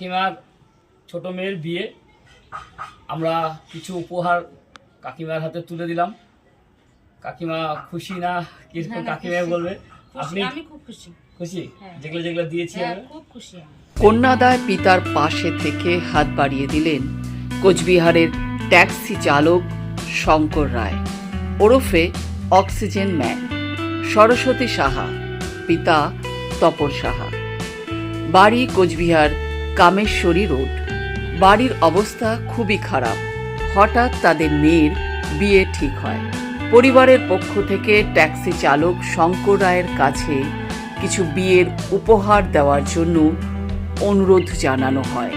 কাকিমার ছোট মেয়ের বিয়ে। আমরা কিছু উপহার কাকিমার হাতে তুলে দিলাম। কাকিমা খুশি না? কীরকম না, কাকিমা বলবে? আপনি আমি খুব খুশি। খুশি? হ্যাঁ। যেগুলো যেগুলো দিয়েছি হ্যাঁ আমি। খুব খুশি কন্যাদায় পিতার পাশে থেকে হাত বাড়িয়ে দিলেন কোচবিহারের ট্যাক্সি চালক শঙ্কর রায়। ওরফে অক্সিজেন ম্যান সরস্বতী সাহা পিতা তপন সাহা। বাড়ি কোচবিহার কামেশ্বরী রোড। বাড়ির অবস্থা খুবই খারাপ। হঠাৎ তাদের মেয়ের বিয়ে ঠিক হয়। পরিবারের পক্ষ থেকে ট্যাক্সি চালক শঙ্কর রায়ের কাছে কিছু বিয়ের উপহার দেওয়ার জন্য অনুরোধ জানানো হয়।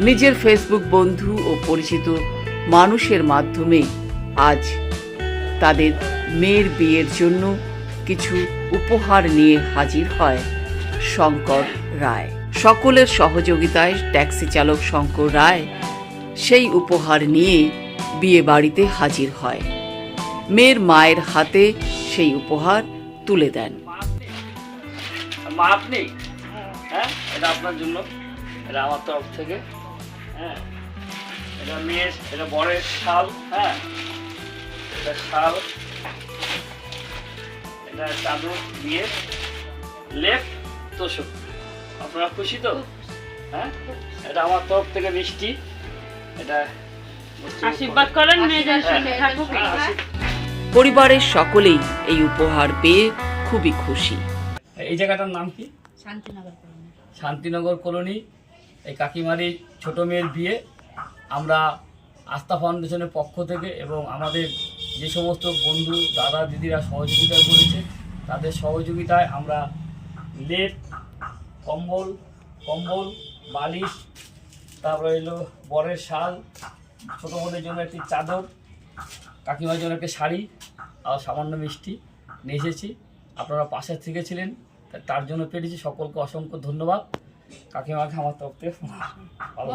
নিজের ফেসবুক বন্ধু ও পরিচিত মানুষের মাধ্যমে আজ তাদের মেয়ের বিয়ের জন্য কিছু উপহার নিয়ে হাজির হয় শঙ্কর রায়। সকলের সহযোগিতায় ট্যাক্সি চালক শঙ্কর রায় সেই উপহার নিয়ে বিয়ে বাড়িতে হাজির হয়। মেয়ের মায়ের হাতে সেই উপহার তুলে দেন। আপনি? হ্যাঁ এটা আপনার জন্য। এটা আমার তরফ থেকে। হ্যাঁ এটা মেয়ের, এটা শাল। হ্যাঁ এটা শাল। এটা চাদর তোষক। আপনারা খুশি তো? হ্যাঁ? এটা আমার তরফ থেকে মিষ্টি। এটা আশীর্বাদ করেন হ্যাঁ, থাকুক হ্যাঁ, পরিবারের সকলেই এই উপহার পেয়ে খুবই খুশি। এই জায়গাটার নাম কি? শান্তিনগর কলোনি। শান্তিনগর কলোনি। এই কাকিমারি ছোট মেয়ের বিয়ে। আমরা আস্থা ফাউন্ডেশনের পক্ষ থেকে এবং আমাদের যে সমস্ত বন্ধু দাদা দিদিরা সহযোগিতা করেছে তাদের সহযোগিতায় আমরা লেপ কম্বল কম্বল বালিশ তারপরে এলো বরের শাল ছোটো বোনের জন্য একটি চাদর কাকিমার জন্য একটি শাড়ি আর সামান্য মিষ্টি নিয়ে এসেছি। আপনারা পাশে থেকে ছিলেন তার জন্য পেরেছি সকলকে অসংখ্য ধন্যবাদ। কাকিমাকে আমার তরফ থেকে ভালো।